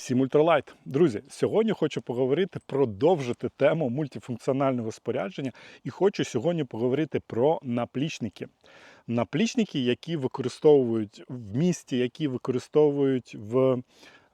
Всім ультралайт. Друзі, сьогодні хочу поговорити, продовжити тему мультифункціонального спорядження і хочу сьогодні поговорити про наплічники. Наплічники, які використовують в місті, які використовують в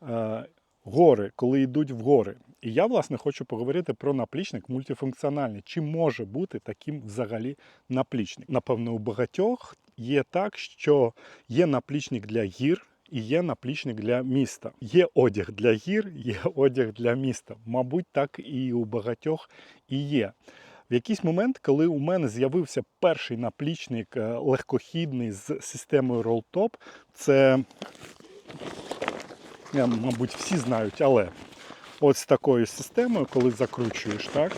е, гори, коли йдуть в гори. І я, власне, хочу поговорити про наплічник мультифункціональний. Чи може бути таким взагалі наплічник? Напевно, у багатьох є так, що є наплічник для гір. І є наплічник для міста. Є одяг для гір, є одяг для міста. Мабуть, так і у багатьох і є. В якийсь момент, коли у мене з'явився перший наплічник е, легкохідний з системою Rolltop, це, я, мабуть, всі знають, але з такою системою, коли закручуєш, так?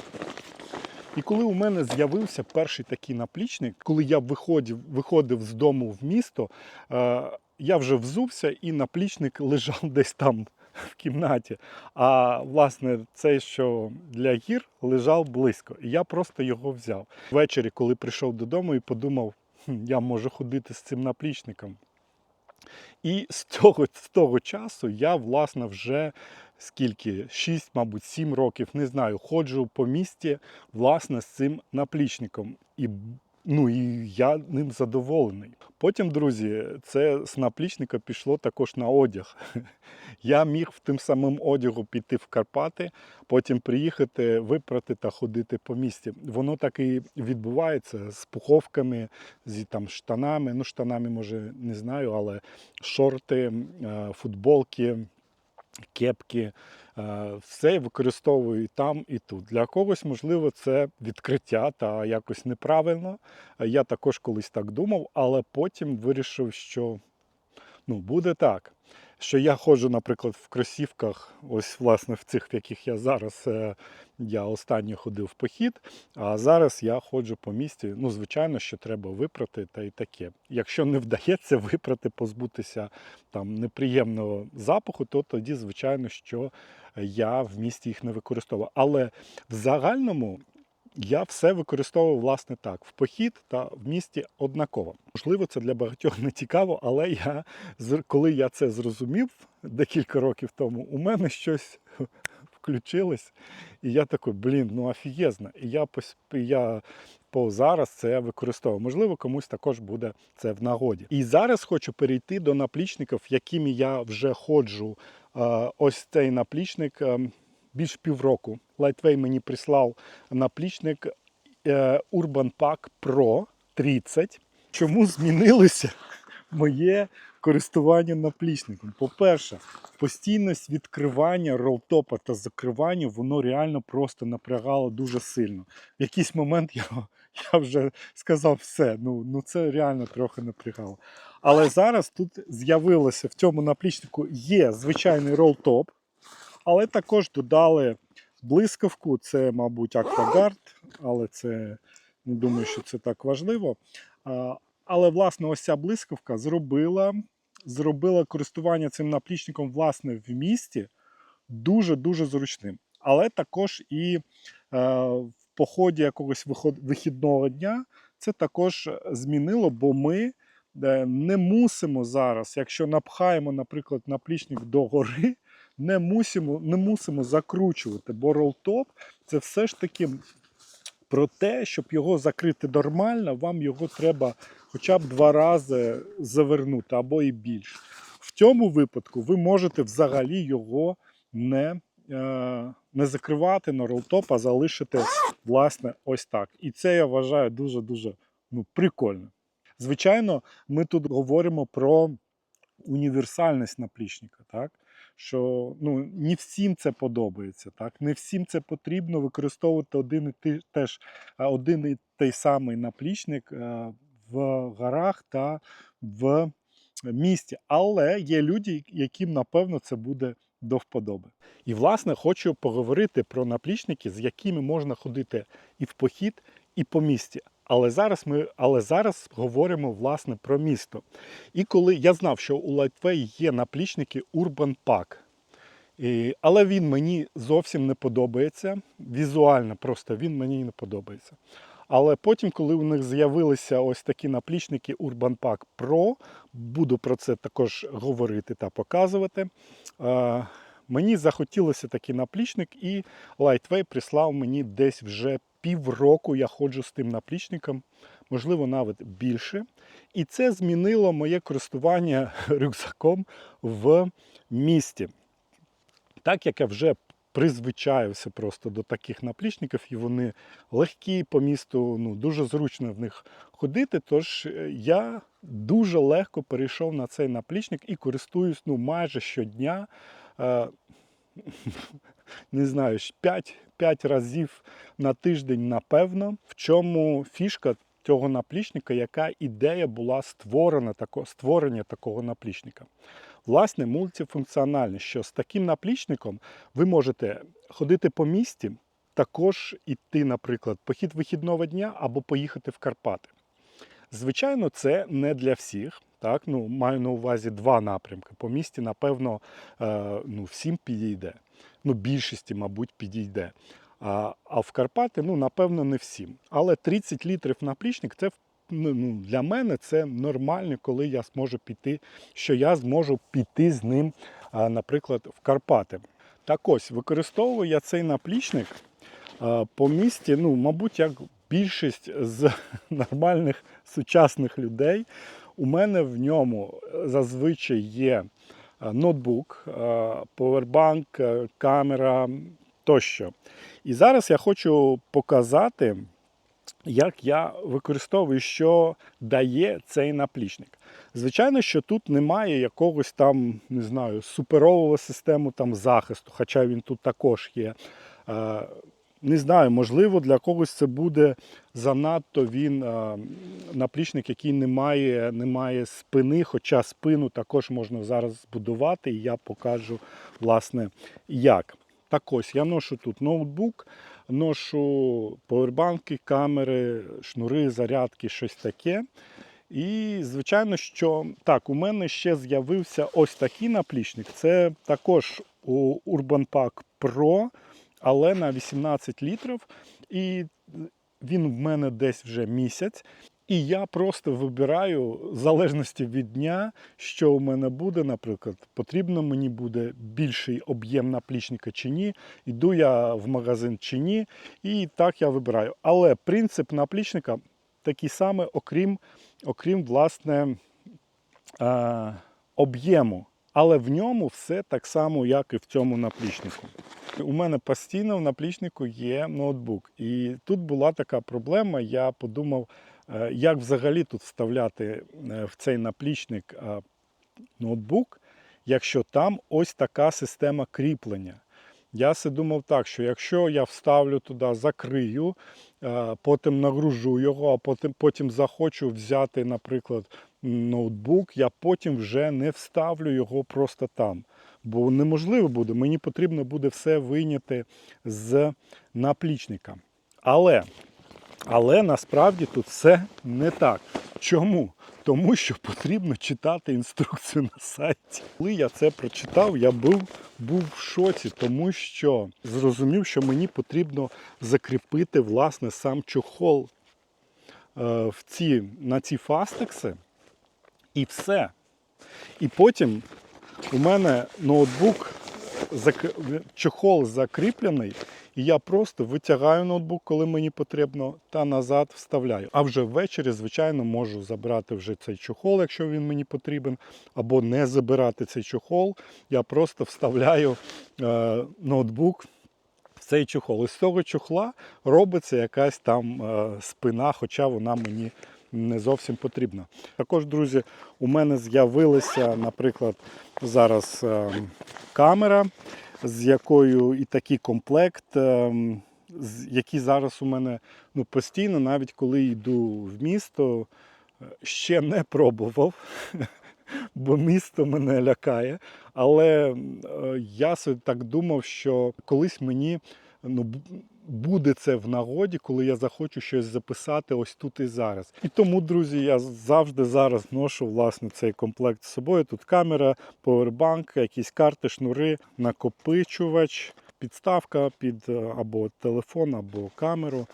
І коли у мене з'явився перший такий наплічник, коли я виходив, виходив з дому в місто, е, я вже взувся і наплічник лежав десь там в кімнаті. А власне, цей, що для гір, лежав близько. І я просто його взяв. Ввечері, коли прийшов додому і подумав, «Хм, я можу ходити з цим наплічником. І з того, з того часу я, власне, вже скільки, 6, мабуть, 7 років, не знаю, ходжу по місті, власне, з цим наплічником. І Ну і я ним задоволений. Потім, друзі, це з наплічника пішло також на одяг. Я міг в тим самим одягу піти в Карпати, потім приїхати, випрати та ходити по місті. Воно так і відбувається з пуховками, з там штанами. Ну, штанами, може, не знаю, але шорти, е, футболки, кепки. Е, Все використовую і там, і тут. Для когось, можливо, це відкриття та якось неправильно. Я також колись так думав, але потім вирішив, що ну, буде так. Що я ходжу, наприклад, в кросівках, ось власне в цих, в яких я зараз, е, я останньо ходив в похід, а зараз я ходжу по місті. Ну, звичайно, що треба випрати та й таке. Якщо не вдається випрати, позбутися там неприємного запаху, то тоді, звичайно, що я в місті їх не використовую. Але в загальному я все використовував власне так: в похід та в місті однаково. Можливо, це для багатьох не цікаво, але я коли я це зрозумів декілька років тому, у мене щось включилось, і я такий, блін, ну офігезно. І я і я по зараз це використовую. Можливо, комусь також буде це в нагоді. І зараз хочу перейти до наплічників, якими я вже ходжу. Ось цей наплічник е, більш півроку. Lightway мені прислав наплічник е, Urban Pack Pro 30. Чому змінилося моє користування наплічником? По-перше, постійність відкривання ролтопа та закривання, воно реально просто напрягало дуже сильно. В якийсь момент я, я вже сказав все, ну, ну це реально трохи напрягало. Але зараз тут з'явилося в цьому наплічнику є звичайний ролтоп, але також додали блискавку, це, мабуть, Аквагард, але це не думаю, що це так важливо. Але, власне, ось ця блискавка зробила, зробила користування цим наплічником власне в місті дуже-дуже зручним. Але також і е, в поході якогось вихідного дня це також змінило, бо ми е, не мусимо зараз, якщо напхаємо, наприклад, наплічник до гори, не мусимо, не мусимо закручувати, бо ролтоп це все ж таки про те, щоб його закрити нормально, вам його треба хоча б два рази завернути або і більше. В цьому випадку ви можете взагалі його не, е, не закривати на ролтоп, а залишити власне ось так. І це я вважаю дуже-дуже ну, прикольно. Звичайно, ми тут говоримо про універсальність наплічника, так? Що ну, не всім це подобається, так? не всім це потрібно використовувати один і ти, теж один і той самий наплічник е, в горах та в місті. Але є люди, яким, напевно, це буде до вподоби. І, власне, хочу поговорити про наплічники, з якими можна ходити і в похід, і по місті. Але зараз ми але зараз говоримо власне про місто. І коли я знав, що у Lightway є наплічники Urban Pack, і, але він мені зовсім не подобається. Візуально просто він мені не подобається. Але потім, коли у них з'явилися ось такі наплічники Urban Pack Pro, буду про це також говорити та показувати. Мені захотілося такий наплічник, і Lightway прислав мені десь вже півроку. Я ходжу з тим наплічником, можливо, навіть більше. І це змінило моє користування рюкзаком в місті. Так як я вже призвичаюся просто до таких наплічників, і вони легкі по місту, ну дуже зручно в них ходити. Тож е, я дуже легко перейшов на цей наплічник і користуюсь ну, майже щодня. Е, Не знаю, 5, 5 разів на тиждень, напевно. В чому фішка цього наплічника, яка ідея була створена, тако, створення такого наплічника? Власне, мультифункціональність, що з таким наплічником ви можете ходити по місті, також іти, наприклад, похід вихідного дня або поїхати в Карпати. Звичайно, це не для всіх. Так, ну маю на увазі два напрямки. По місті, напевно, е, ну, всім підійде. Ну, більшості, мабуть, підійде. А, а в Карпати, ну, напевно, не всім. Але 30 літрів наплічник це ну, ну, для мене це нормально, коли я зможу піти, що я зможу піти з ним, наприклад, в Карпати. Так ось, використовую я цей наплічник по місті, ну, мабуть, як більшість з нормальних сучасних людей. У мене в ньому зазвичай є е, ноутбук, е, повербанк, е, камера тощо. І зараз я хочу показати, як я використовую, що дає цей наплічник. Звичайно, що тут немає якогось там, не знаю, суперового систему там захисту, хоча він тут також є. Не знаю, можливо, для когось це буде занадто він наплічник, який не має, не має спини, хоча спину також можна зараз збудувати, і я покажу, власне, як. Так ось, я ношу тут ноутбук, ношу повербанки, камери, шнури, зарядки, щось таке. І, звичайно, що так, у мене ще з'явився ось такий наплічник. Це також Urban Pack Pro, але на 18 літрів. І він в мене десь вже місяць. І я просто вибираю, в залежності від дня, що у мене буде, наприклад, потрібно мені буде більший об'єм наплічника чи ні, йду я в магазин чи ні. І так я вибираю. Але принцип наплічника такий самий, окрім, окрім власне, об'єму. Але в ньому все так само, як і в цьому наплічнику. У мене постійно в наплічнику є ноутбук. І тут була така проблема. Я подумав, е, як взагалі тут вставляти е, в цей наплічник ноутбук, якщо там ось така система кріплення. Я си думав так, що якщо я вставлю туди, закрию, е, потім нагружу його, а потім, потім захочу взяти, наприклад, ноутбук, я потім вже не вставлю його просто там. Бо неможливо буде, мені потрібно буде все вийняти з наплічника. Але, але насправді тут все не так. Чому? Тому що потрібно читати інструкцію на сайті. Коли я це прочитав, я був, був в шоці, тому що зрозумів, що мені потрібно закріпити власне сам чохол е, в ці, на ці фастекси. І все. І потім у мене ноутбук, чохол закріплений, і я просто витягаю ноутбук, коли мені потрібно, та назад вставляю. А вже ввечері, звичайно, можу забрати вже цей чохол, якщо він мені потрібен, або не забирати цей чохол. Я просто вставляю е, ноутбук цей чохол. З цього чохла робиться якась там е, спина, хоча вона мені не зовсім потрібна. Також, друзі, у мене з'явилася, наприклад, зараз е, камера, з якою і такий комплект, е, який зараз у мене ну, постійно, навіть коли йду в місто, е, ще не пробував. Бо місто мене лякає. Але я так думав, що колись мені ну, буде це в нагоді, коли я захочу щось записати ось тут і зараз. І тому, друзі, я завжди зараз ношу власне цей комплект з собою. Тут камера, повербанк, якісь карти, шнури, накопичувач, підставка під е, або телефон, або камеру.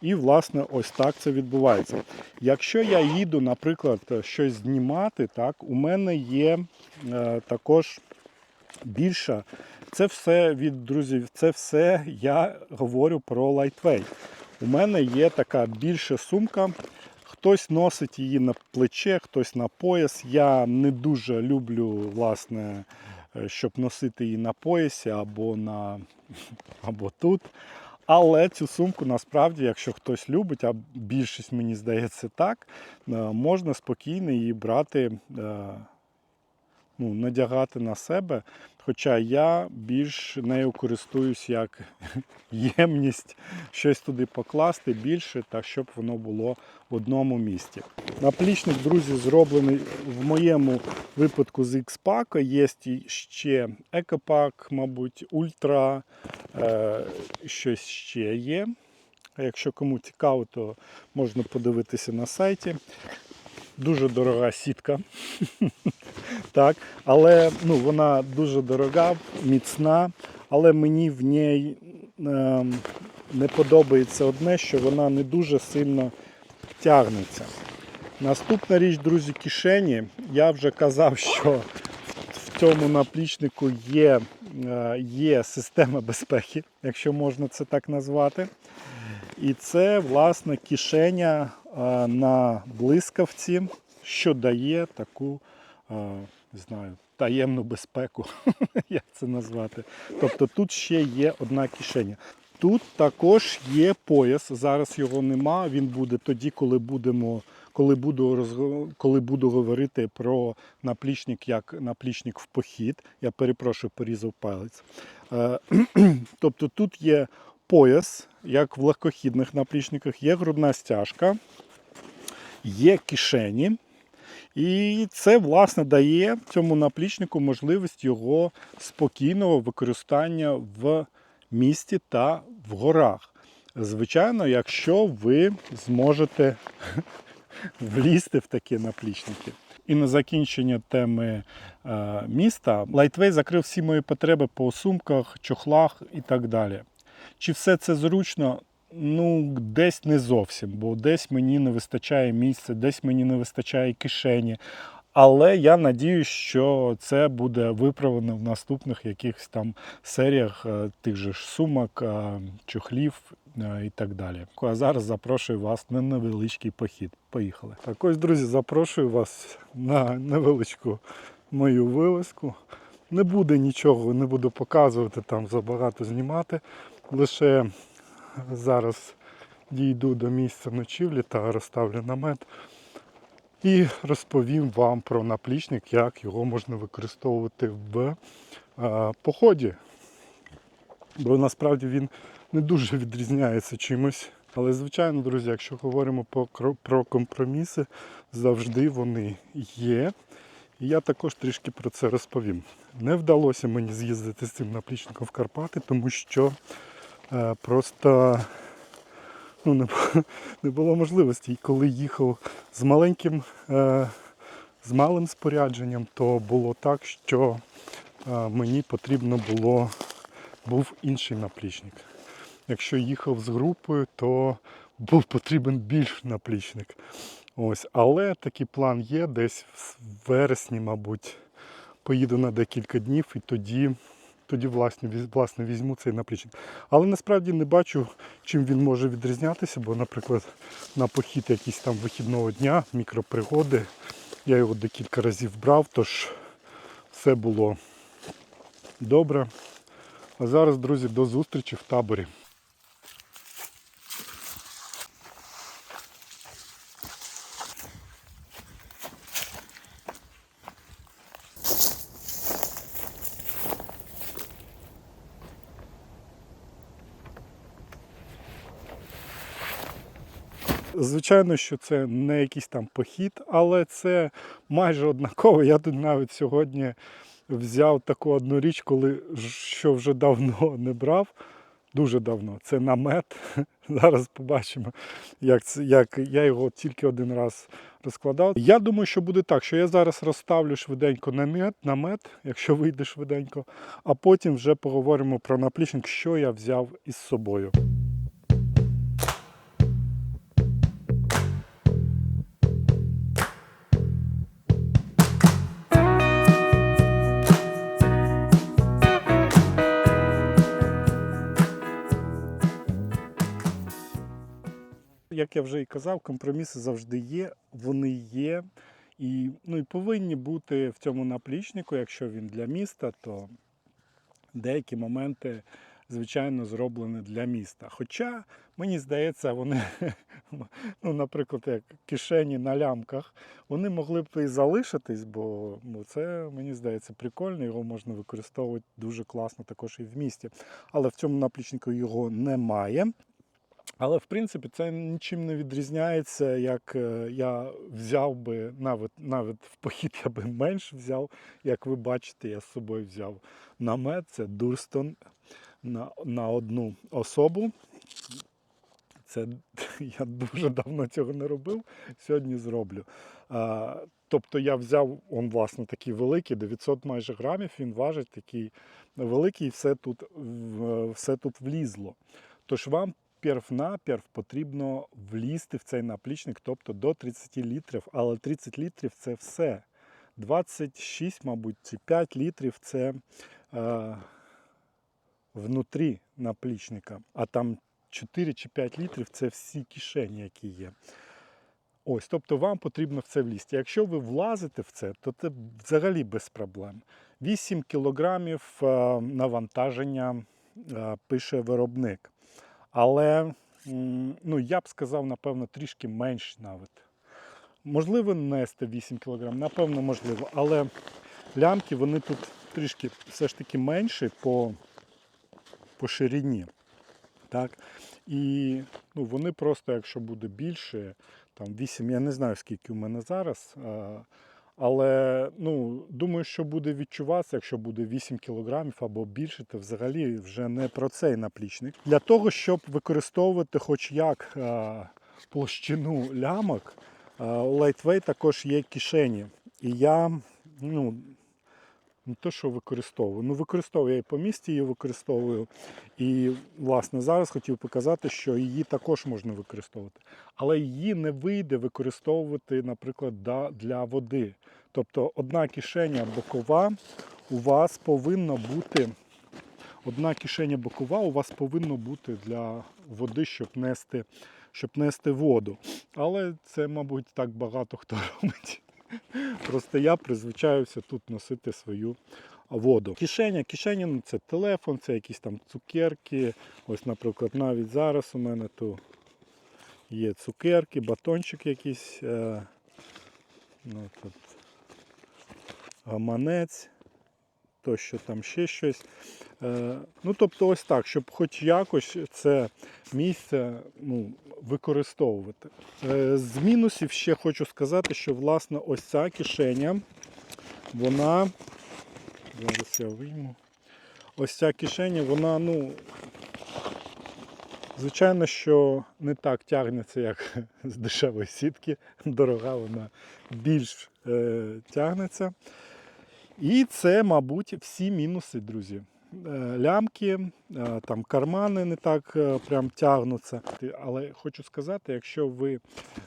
І, власне, ось так це відбувається. Якщо я їду, наприклад, щось знімати, так, у мене є е, також більша це все від друзів, це все я говорю про Lightweight. У мене є така більша сумка. Хтось носить її на плече, хтось на пояс. Я не дуже люблю, власне, е, щоб носити її на поясі або, на, або тут. Але цю сумку насправді, якщо хтось любить, а більшість мені здається так, е, можна спокійно її брати, е, ну, надягати на себе. Хоча я більш нею користуюсь як ємність, щось туди покласти більше, так щоб воно було в одному місці. Наплічник, друзі, зроблений в моєму випадку з X-Pack. Є ще Екопак, мабуть, Ультра, е, щось ще є. А якщо кому цікаво, то можна подивитися на сайті. Дуже дорога сітка. так, але ну, вона дуже дорога, міцна, але мені в ній е, не подобається одне, що вона не дуже сильно тягнеться. Наступна річ, друзі, кишені. Я вже казав, що в цьому наплічнику є, е, є система безпеки, якщо можна це так назвати. І це, власне, кишеня на блискавці, що дає таку, е, не знаю, таємну безпеку, як це назвати. Тобто тут ще є одна кишеня. Тут також є пояс. Зараз його нема. Він буде тоді, коли будемо. Коли буду розго- коли буду говорити про наплічник як наплічник в похід, я перепрошую, порізав палець. Е, Тобто тут є пояс, як в легкохідних наплічниках, є грудна стяжка, є кишені. І це, власне, дає цьому наплічнику можливість його спокійного використання в місті та в горах. Звичайно, якщо ви зможете влізти в такі наплічники. І на закінчення теми е, міста Lightway закрив всі мої потреби по сумках, чохлах і так далі. Чи все це зручно? Ну, десь не зовсім, бо десь мені не вистачає місця, десь мені не вистачає кишені. Але я надіюсь, що це буде виправлено в наступних якихось там серіях е, тих же ж сумок, е, чохлів е, і так далі. А зараз запрошую вас на невеличкий похід. Поїхали. Так ось, друзі, запрошую вас на невеличку мою вилазку. Не буде нічого, не буду показувати там забагато знімати. Лише зараз дійду до місця ночівлі та розставлю намет. І розповім вам про наплічник, як його можна використовувати в е, поході. Бо насправді він не дуже відрізняється чимось. Але, звичайно, друзі, якщо говоримо про, компроміси, завжди вони є. І я також трішки про це розповім. Не вдалося мені з'їздити з цим наплічником в Карпати, тому що просто ну, не, не було можливості. І коли їхав з маленьким, е, з малим спорядженням, то було так, що е, мені потрібно було був інший наплічник. Якщо їхав з групою, то був потрібен більш наплічник. Ось, але такий план є, десь в вересні, мабуть, поїду на декілька днів і тоді, тоді власне, власне візьму цей наплічник. Але насправді не бачу, чим він може відрізнятися, бо, наприклад, на похід якийсь там вихідного дня, мікропригоди, я його декілька разів брав, тож все було добре. А зараз, друзі, до зустрічі в таборі. Звичайно, що це не якийсь там похід, але це майже однаково. Я тут навіть сьогодні взяв таку одну річ, коли що вже давно не брав. Дуже давно. Це намет. Зараз побачимо, як, це, як я його тільки один раз розкладав. Я думаю, що буде так, що я зараз розставлю швиденько намет, намет, якщо вийде швиденько, а потім вже поговоримо про наплічник, що я взяв із собою. Як я вже і казав, компроміси завжди є, вони є. І, ну, і повинні бути в цьому наплічнику, якщо він для міста, то деякі моменти, звичайно, зроблені для міста. Хоча, мені здається, вони, ну, наприклад, як кишені на лямках, вони могли б і залишитись, бо ну, це, мені здається, прикольно, його можна використовувати дуже класно також і в місті. Але в цьому наплічнику його немає. Але в принципі це нічим не відрізняється, як е, я взяв би навіть, навіть в похід я би менше взяв. Як ви бачите, я з собою взяв намет, це Дурстон на, на одну особу. Це я дуже давно цього не робив, сьогодні зроблю. А, тобто я взяв, он, власне, такий великий, 900 майже грамів, він важить такий великий, все тут, все тут влізло. Тож вам перв-наперв потрібно влізти в цей наплічник, тобто до 30 літрів, але 30 літрів це все. 26, мабуть, чи 5 літрів це е, внутрі наплічника, а там 4 чи 5 літрів це всі кишені, які є. Ось, тобто вам потрібно в це влізти. Якщо ви влазите в це, то це взагалі без проблем. 8 кілограмів е, навантаження е, пише виробник. Але ну, я б сказав, напевно, трішки менш навіть. Можливо, нести 8 кг, напевно, можливо, але лямки вони тут трішки все ж таки менші по, по ширині. Так? І ну, вони просто, якщо буде більше, там 8, я не знаю скільки у мене зараз. Але ну, думаю, що буде відчуватися, якщо буде 8 кг або більше, то взагалі вже не про цей наплічник. Для того, щоб використовувати хоч як а, площину лямок, а, у Lightweight також є кишені. І я ну, не то, що використовую. Ну, використовую я і по місті її використовую. І, власне, зараз хотів показати, що її також можна використовувати. Але її не вийде використовувати, наприклад, для води. Тобто одна кишеня бокова у вас повинна бути. Одна кишеня бокова у вас повинна бути для води, щоб нести, щоб нести воду. Але це, мабуть, так багато хто робить. Просто я призвичаюся тут носити свою воду. Кишеня, кишеня це телефон, це якісь там цукерки. Ось, наприклад, навіть зараз у мене тут є цукерки, батончик якийсь. Е, ну, тут гаманець, то що там ще щось. Е, ну, тобто, ось так, щоб хоч якось це місце ну, використовувати. Е, з мінусів ще хочу сказати, що власне ось ця кишеня, вона. Зараз я вийму. Ось ця кишеня, вона, ну. Звичайно, що не так тягнеться, як з дешевої сітки. Дорога вона більш е, тягнеться. І це, мабуть, всі мінуси, друзі. Е, Лямки, е, там кармани не так е, прям тягнуться. Але хочу сказати, якщо ви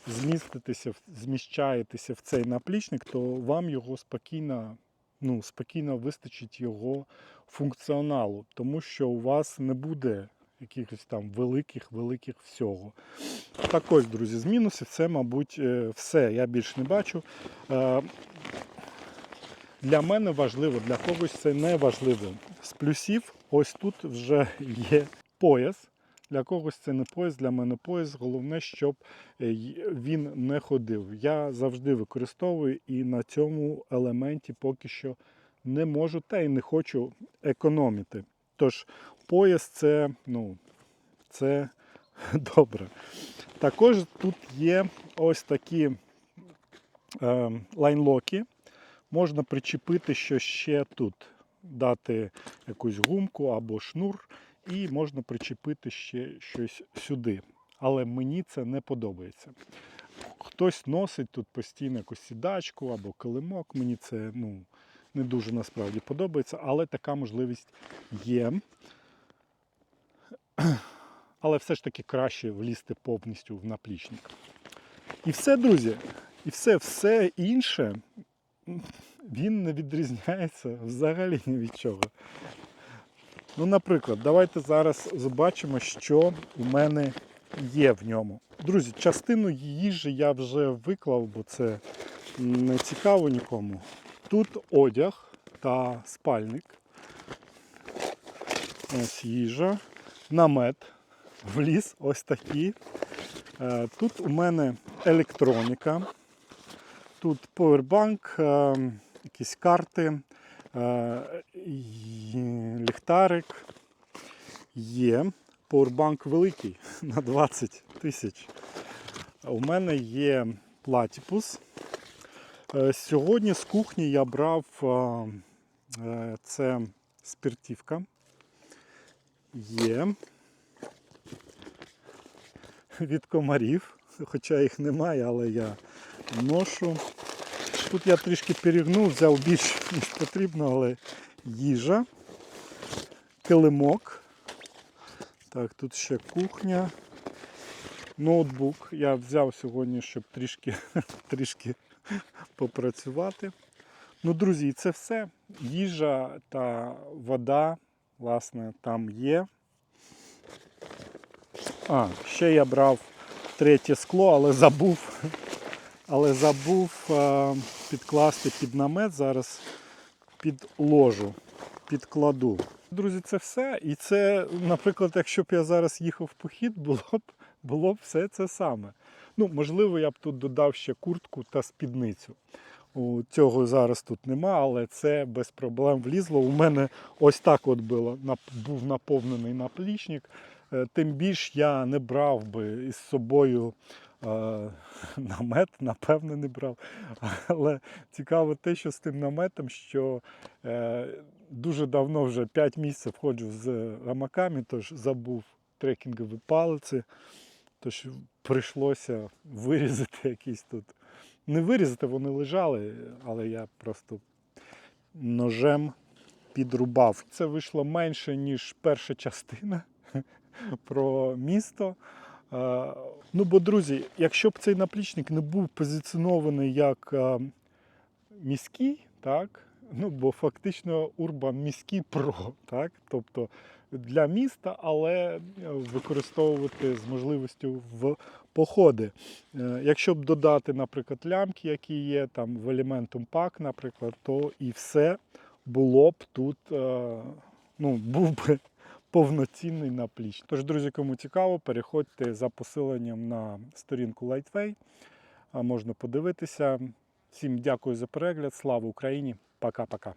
зміститеся, зміщаєтеся в цей наплічник, то вам його спокійно, ну, спокійно вистачить його функціоналу, тому що у вас не буде якихось там великих-великих всього. Так ось, друзі, з мінусів це, мабуть, все. Я більше не бачу. Для мене важливо, для когось це не важливо. З плюсів ось тут вже є пояс. Для когось це не пояс, для мене пояс. Головне, щоб е, він не ходив. Я завжди використовую і на цьому елементі поки що не можу та й не хочу економити. Тож пояс це, ну, це добре. Також тут є ось такі е, лайнлоки можна причепити що ще тут, дати якусь гумку або шнур, і можна причепити ще щось сюди. Але мені це не подобається. Хтось носить тут постійно якусь сідачку або килимок. Мені це ну, не дуже насправді подобається, але така можливість є. Але все ж таки краще влізти повністю в наплічник. І все, друзі, і все, все інше він не відрізняється взагалі ні від чого. Ну, наприклад, давайте зараз побачимо, що у мене є в ньому. Друзі, частину їжі я вже виклав, бо це не цікаво нікому. Тут одяг та спальник. Ось їжа, намет, вліз ось такий. Е, Тут у мене електроніка, тут повербанк, е, якісь карти, е, ліхтарик є. Поwerbank великий на 20 тисяч. У мене є платіпус. Е, Сьогодні з кухні я брав це спиртівка. Є. Від комарів, хоча їх немає, але я ношу. Тут я трішки перегнув, взяв більше, ніж потрібно, але їжа, килимок. Так, тут ще кухня, ноутбук. Я взяв сьогодні, щоб трішки, трішки попрацювати. Ну, друзі, це все. Їжа та вода, власне, там є. А, ще я брав третє скло, але забув. Але забув е, підкласти під намет зараз під ложу, підкладу. Друзі, це все. І це, наприклад, якщо б я зараз їхав в похід, було б, було б все це саме. Ну, можливо, я б тут додав ще куртку та спідницю. У цього зараз тут нема, але це без проблем влізло. У мене ось так от було, був наповнений наплічник. Е, Тим більш я не брав би із собою намет, напевно, не брав. Але цікаво те, що з тим наметом, що е, дуже давно, вже 5 місяців ходжу з гамаками, тож забув трекінгові палиці. Тож прийшлося вирізати якісь тут. Не вирізати, вони лежали, але я просто ножем підрубав. Це вийшло менше, ніж перша частина про місто. Ну, бо, друзі, якщо б цей наплічник не був позиціонований як е, міський, так, ну, бо фактично Urban міський Pro, так, тобто для міста, але е, використовувати з можливістю в походи. Е, Якщо б додати, наприклад, лямки, які є там в Elementum Pack, наприклад, то і все було б тут, ну, був би повноцінний напліч. Тож, друзі, кому цікаво, переходьте за посиленням на сторінку Lightway. Можна подивитися. Всім дякую за перегляд. Слава Україні! Пока-пока.